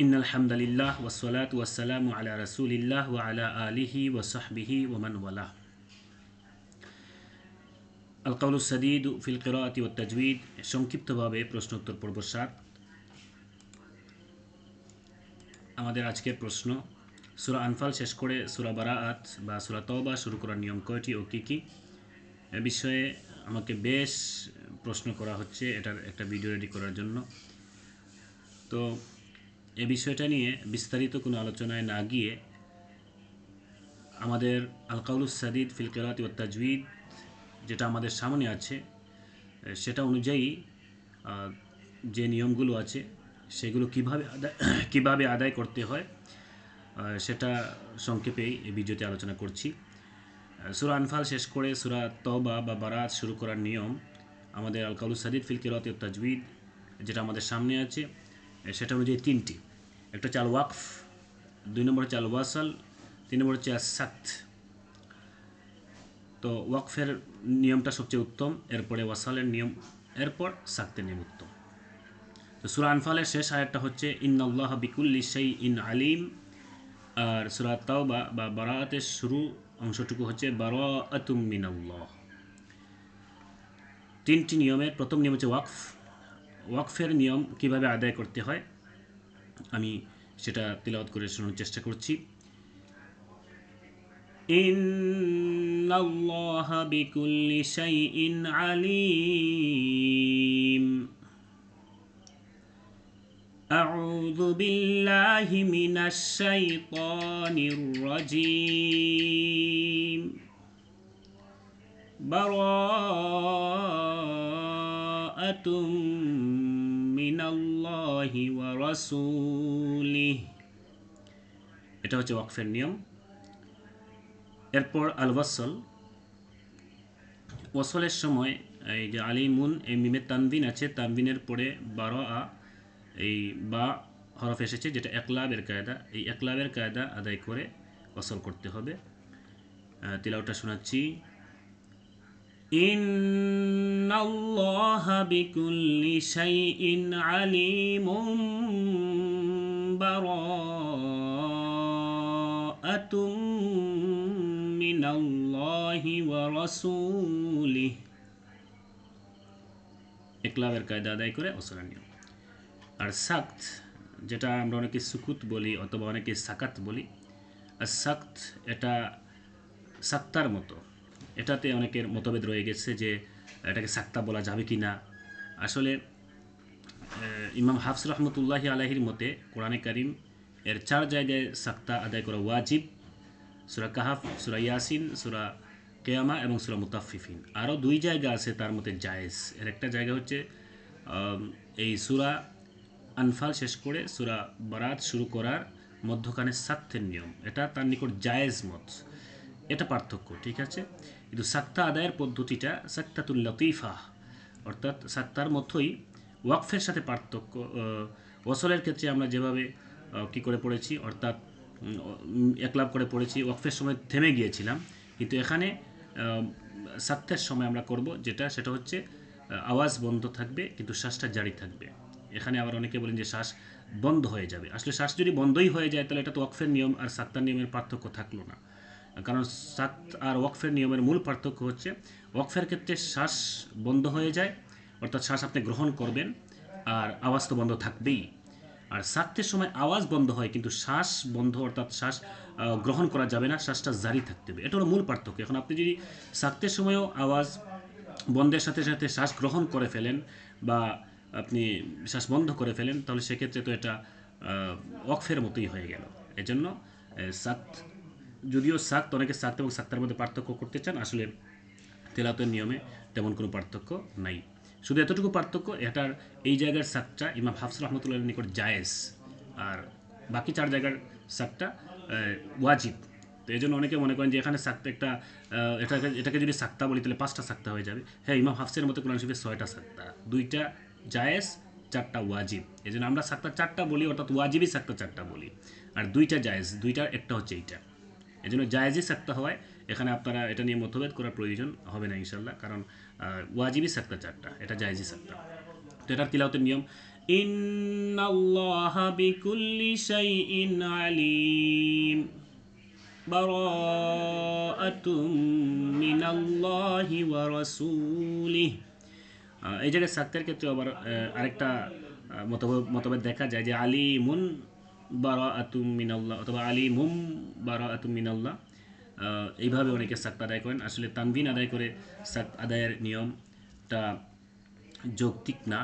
In আলহামদুলিল্লাহ ওসলাত ওয়াসালাম আলা রসুলিল্লাহ আলা আলিহি ওসহবিহি ওমান ওয়ালা আলকাউল সদিদ ফিল কেরাতি ও তাজবিদ সংক্ষিপ্তভাবে প্রশ্নোত্তর পর্ব সাত। আমাদের আজকের প্রশ্ন, সুরা আনফাল শেষ করে সুরা বারাআত বা সূরা তওবা শুরু করার নিয়ম কয়টি ও কি কি? এ বিষয়ে আমাকে বেশ প্রশ্ন করা হচ্ছে এটার একটা ভিডিও রেডি করার জন্য। তো এ বিষয়টা নিয়ে বিস্তারিত কোনো আলোচনায় না গিয়ে আমাদের আলকাউলুস সাদিদ ফিল কেরাত ও তাজবিদ যেটা আমাদের সামনে আছে, সেটা অনুযায়ী যে নিয়মগুলো আছে, সেগুলো কীভাবে আদায় কীভাবে আদায় করতে হয় সেটা সংক্ষেপেই এই ভিডিওতে আলোচনা করছি। সুরা আনফাল শেষ করে সুরা তবা বা বারাত শুরু করার নিয়ম আমাদের আলকাউলুস সাদিদ ফিল কেরাত ও তাজবিদ যেটা আমাদের সামনে আছে। সেটা অনুযায়ী তিনটি। একটা চাল ওয়াকফ দুই নম্বর চাল ওয়াসাল তিন নম্বর হচ্ছে সাক্ত তো ওয়াকফের নিয়মটা সবচেয়ে উত্তম, এরপরে ওয়াসালের নিয়ম, এরপর সাক্তের নিয়ম উত্তম। তো সুরা আনফালের শেষ আয়াতটা হচ্ছে, ইন্নাল্লাহ বিকুল্লি সেই ইন আলিম। আর সুরা তাওবা বা বারাতের শুরু অংশটুকু হচ্ছে, বারাআতুম মিনাল্লাহ। তিনটি নিয়মের প্রথম নিয়ম হচ্ছে ওয়াকফ ওয়াকফের নিয়ম কিভাবে আদায় করতে হয় আমি সেটা তিলাওয়াত করে শোনার চেষ্টা করছি إن الله بكل شيء عليم أعوذ بالله من الشيطان الرجيم براءة من الله ورسوله এটা হচ্ছে ওয়াকফের নিয়ম এরপর আল ওয়াসল ওয়াসলের সময় এই যে আলিমুন এই মিমের তানবিন আছে তানবিনের পরে বারো আ এই বা হরফ এসেছে যেটা একলাবের কায়দা এই একলাবের কায়দা আদায় করে ওয়াসল করতে হবে আহ, তিলাওটা শোনাচ্ছি إن الله بكل شيء عليم براءة من الله ورسوله একলাবের কায়দা আদায় করে অসরের নিয়ম আর সাক্ত যেটা আমরা অনেকে সুকুত বলি অথবা অনেকে সাকাত বলি আর সাক্ত এটা সাক্তার মতো এটাতে অনেকের মতভেদ রয়ে গেছে যে এটাকে সাক্তা বলা যাবে কি না আসলে ইমাম হাফস রহমতুল্লাহি আলাহির মতে কোরআনে কারিম এর চার জায়গায় সাক্তা আদায় করা ওয়াজিব, সুরা কাহাফ, সুরা ইয়াসিন, সুরা কেয়ামা এবং সুরা মুতাফিফিন আরও দুই জায়গা আছে তার মধ্যে জায়েজ। এর একটা জায়গা হচ্ছে এই সুরা আনফাল শেষ করে সুরা বারাত শুরু করার মধ্যখানে সাক্তের নিয়ম। এটা তার নিকট জায়েজ মত। এটা পার্থক্য, ঠিক আছে? কিন্তু সাক্তা আদায়ের পদ্ধতিটা সাক্তাতুল লতিফা, অর্থাৎ সাক্তার মতোই ওয়াকফের সাথে পার্থক্য ওসলের ক্ষেত্রে আমরা যেভাবে কি করে পড়েছি, অর্থাৎ একলাভ করে পড়েছি, ওয়াকফের সময় থেমে গিয়েছিলাম। কিন্তু এখানে সাক্তের সময় আমরা করব যেটা, সেটা হচ্ছে আওয়াজ বন্ধ থাকবে, কিন্তু শ্বাসটা জারি থাকবে। এখানে আবার অনেকে বলেন যে শ্বাস বন্ধ হয়ে যাবে। আসলে শ্বাস যদি বন্ধই হয়ে যায়, তাহলে এটা তো ওয়াকফের নিয়ম, আর সাক্তার নিয়মের পার্থক্য থাকল না। কারণ সাত আর ওয়াকফের নিয়মের মূল পার্থক্য হচ্ছে, ওয়াকফের ক্ষেত্রে শ্বাস বন্ধ হয়ে যায়, অর্থাৎ শ্বাস আপনি গ্রহণ করবেন, আর আওয়াজ তো বন্ধ থাকবেই। আর সাতের সময় আওয়াজ বন্ধ হয়, কিন্তু শ্বাস বন্ধ, অর্থাৎ শ্বাস গ্রহণ করা যাবে না, শ্বাসটা জারি থাকতে হবে। এটা হলো মূল পার্থক্য। এখন আপনি যদি সাতের সময়ও আওয়াজ বন্ধের সাথে সাথে শ্বাস গ্রহণ করে ফেলেন বা আপনি শ্বাস বন্ধ করে ফেলেন, তাহলে সেক্ষেত্রে তো এটা ওয়াকফের মতোই হয়ে গেল। এজন্য সাক্ত যদিও সাক্ত অনেকে সাক্ত এবং সাক্তার মধ্যে পার্থক্য করতে চান, আসলে তেলাতের নিয়মে তেমন কোনো পার্থক্য নাই। শুধু এতটুকু পার্থক্য, এটার এই জায়গার সাকটা ইমাম হাফস রহমতুল্লাহ নিকট জায়েজ, আর বাকি চার জায়গার সাকটা ওয়াজিব। তো এই জন্য অনেকে মনে করেন যে এখানে সাকটা একটা এটাকে এটাকে যদি সাক্তা বলি, তাহলে পাঁচটা সাক্তা হয়ে যাবে। হ্যাঁ ইমাম হাফসের মতো কোরআন শরীফে ছয়টা সাক্তা দুইটা জায়েজ, চারটা ওয়াজিব। এই জন্য আমরা সাক্তা চারটা বলি, অর্থাৎ ওয়াজিবই সাক্তা চারটা বলি। আর দুইটা জায়েজ, দুইটার একটা হচ্ছে এইটা। এই জন্য জায়জি সাক্তা হওয়ায় এখানে আপনারা এটা নিয়ে মতভেদ করার প্রয়োজন হবে না ইনশাল্লাহ কারণ ওয়াজিবি সাক্তা চারটা, এটা জায়জি সাক্তা। তো এটার তিলাওতের নিয়ম আলিম এই জায়গায় সাক্তের ক্ষেত্রে আবার আরেকটা মতভেদ দেখা যায় যে আলিমুন বারা আতুম মিনাল্লাহ অথবা আলিমুম বারা আতুম মিনাল্লাহ এইভাবে অনেকে সাক্ত আদায় করেন। আসলে তানবিন আদায় করে সাক্ত আদায়ের নিয়মটা যৌক্তিক না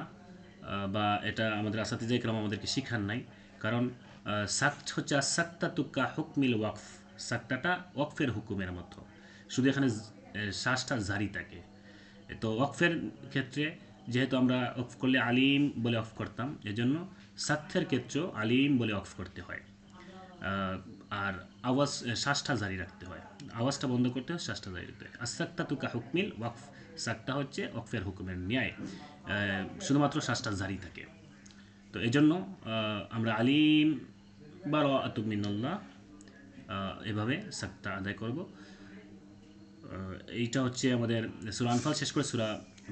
বা এটা আমাদের আসাতিজা ইকরাম আমাদেরকে শিখান নাই। কারণ সাক্ত হচ্ছে সাক্তা তুক্কা হুকমিল ওয়াকফ। সাক্তাটা ওয়াকফের হুকুমের মতো। শুধু এখানে শ্বাসটা জারি থাকে। তো ওয়াকফের ক্ষেত্রে যেহেতু আমরা অফ করলে আলিম বলে অফ করতাম, এজন্য সাক্তের ক্ষেত্রেও আলিম বলে অফ করতে হয়। আর আওয়াজ শ্বাসটা জারি রাখতে হয়। আওয়াজটা বন্ধ করতে হয়, শ্বাসটা জারি রাখতে হয়। আর সাক্তা তুকা হুকমিল ওয়াকফ। সাক্তা হচ্ছে ওয়াকফের হুকুমের ন্যায়। শুধুমাত্র শ্বাসটা জারি থাকে। তো এই জন্য আমরা আলিম বা আতুমিনাল্লাহ এভাবে সাক্তা আদায় করব। এইটা হচ্ছে আমাদের সুরা আনফাল। শেষ করে সুরা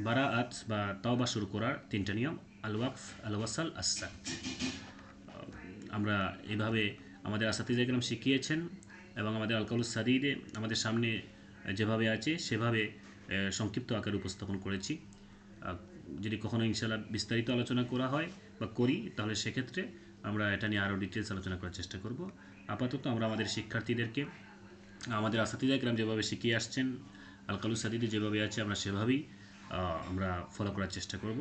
বারাআত বা তাওবা শুরু করার তিনটা নিয়ম। আল ওয়াকফ আল ওয়াসাল আসাক আমরা এইভাবে আমাদের আসাতিজ একরাম শিখিয়েছেন এবং আমাদের আলকাউল সাদিদে আমাদের সামনে যেভাবে আছে, সেভাবে সংক্ষিপ্ত আকারে উপস্থাপন করেছি। যদি কখনো ইনশাল্লাহ বিস্তারিত আলোচনা করা হয় বা করি, তাহলে সেক্ষেত্রে আমরা এটা নিয়ে আরও ডিটেলস আলোচনা করার চেষ্টা করব। আপাতত আমরা আমাদের শিক্ষার্থীদেরকে, আমাদের আসাতিজা একরাম যেভাবে শিখিয়ে আসছেন আলকালু সাদিদে যেভাবে আছে, আমরা সেভাবেই আমরা ফলো করার চেষ্টা করব।